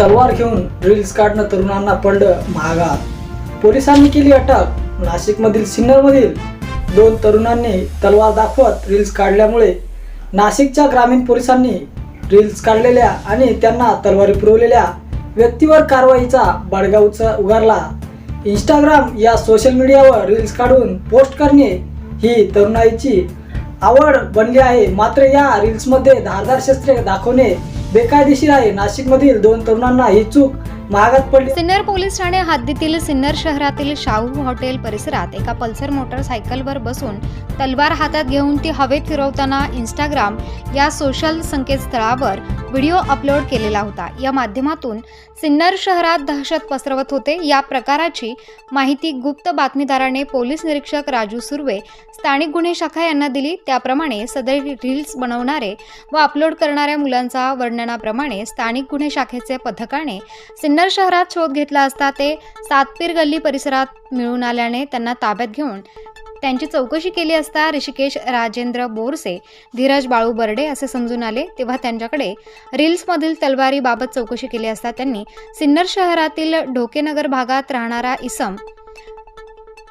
तलवार घेऊन रील्स काढणं तरुणांना पडलं महागात. पोलिसांनी केली अटक. नाशिकमधील सिन्नरमधील दोन तरुणांनी तलवार दाखवत रील्स काढल्यामुळे नाशिकच्या ग्रामीण पोलिसांनी रील्स काढलेल्या आणि त्यांना तलवारी पुरवलेल्या व्यक्तीवर कारवाईचा बडगा उच उगारला. इंस्टाग्राम या सोशल मीडियावर रील्स काढून पोस्ट करणे ही तरुणाईची आवड बनली आहे. मात्र या रील्समध्ये धारदार शस्त्रे दाखवणे बेकायदेशीर आहे. नाशिकमधील दोन तरुणांना ही चूक महागात पडली. सिन्नर पोलीस ठाणे हद्दीतील सिन्नर शहरातील शाहू हॉटेल परिसरात एका पल्सर मोटरसायकलवर बसून तलवार हातात घेऊन ती हवेत फिरवताना इंस्टाग्राम या सोशल संकेतस्थळावर व्हिडिओ अपलोड केलेला होता. या माध्यमातून सिन्नर शहरात दहशत पसरवत होते. या प्रकाराची माहिती गुप्त बातमीदाराने पोलीस निरीक्षक राजू सुर्वे स्थानिक गुन्हे शाखा यांना दिली. त्याप्रमाणे सदर रील्स बनवणारे व अपलोड करणाऱ्या मुलांचा वर्णनाप्रमाणे स्थानिक गुन्हे शाखेचे पथकाने सिन्नर शहरात शोध घेतला असता ते सातपीर गल्ली परिसरात मिळून आल्याने त्यांना ताब्यात घेऊन त्यांची चौकशी केली असता ऋषिकेश राजेंद्र बोरसे धीरज बाळू बर्डे असे समजून आले. तेव्हा त्यांच्याकडे रील्समधील तलवारीबाबत चौकशी केली असता त्यांनी सिन्नर शहरातील ढोकेनगर भागात राहणारा इसम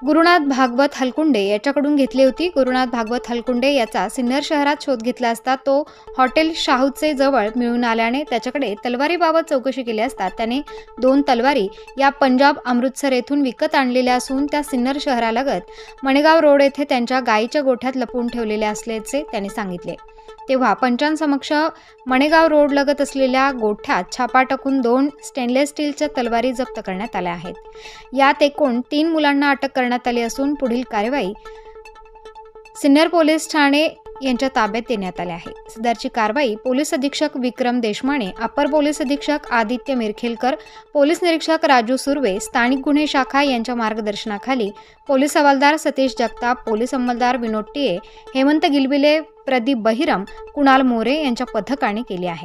गुरुनाथ भागवत हलकुंडे याच्याकडून घेतली होती. गुरुनाथ भागवत हलकुंडे याचा सिन्नर शहरात शोध घेतला असता तो हॉटेल शाहूचे जवळ मिळून आल्याने त्याच्याकडे तलवारीबाबत चौकशी केली असता त्याने दोन तलवारी या पंजाब अमृतसर येथून विकत आणलेल्या असून त्या सिन्नर शहरालगत मणेगाव रोड येथे त्यांच्या गायीच्या गोठ्यात लपवून ठेवलेल्या असल्याचे त्यांनी सांगितले. तेव्हा पंचांसमक्ष मणेगाव रोड लगत असलेल्या गोठ्यात छापा टाकून दोन स्टेनलेस स्टीलच्या तलवारी जप्त करण्यात आल्या आहेत. यात एकूण तीन मुलांना अटक करण्यात आली असून पुढील कारवाई सिन्नर पोलीस ठाणे यांच्या ताब्यात देण्यात आले आहे. सदरची कारवाई पोलीस अधीक्षक विक्रम देशमाने अपर पोलीस अधीक्षक आदित्य मिरखेलकर पोलीस निरीक्षक राजू सुर्वे स्थानिक गुन्हे शाखा यांच्या मार्गदर्शनाखाली पोलीस हवालदार सतीश जगताप पोलीस अंमलदार विनोद टिये हेमंत गिलबिले प्रदीप बहिरम कुणाल मोरे यांच्या पथकाने केली आहे.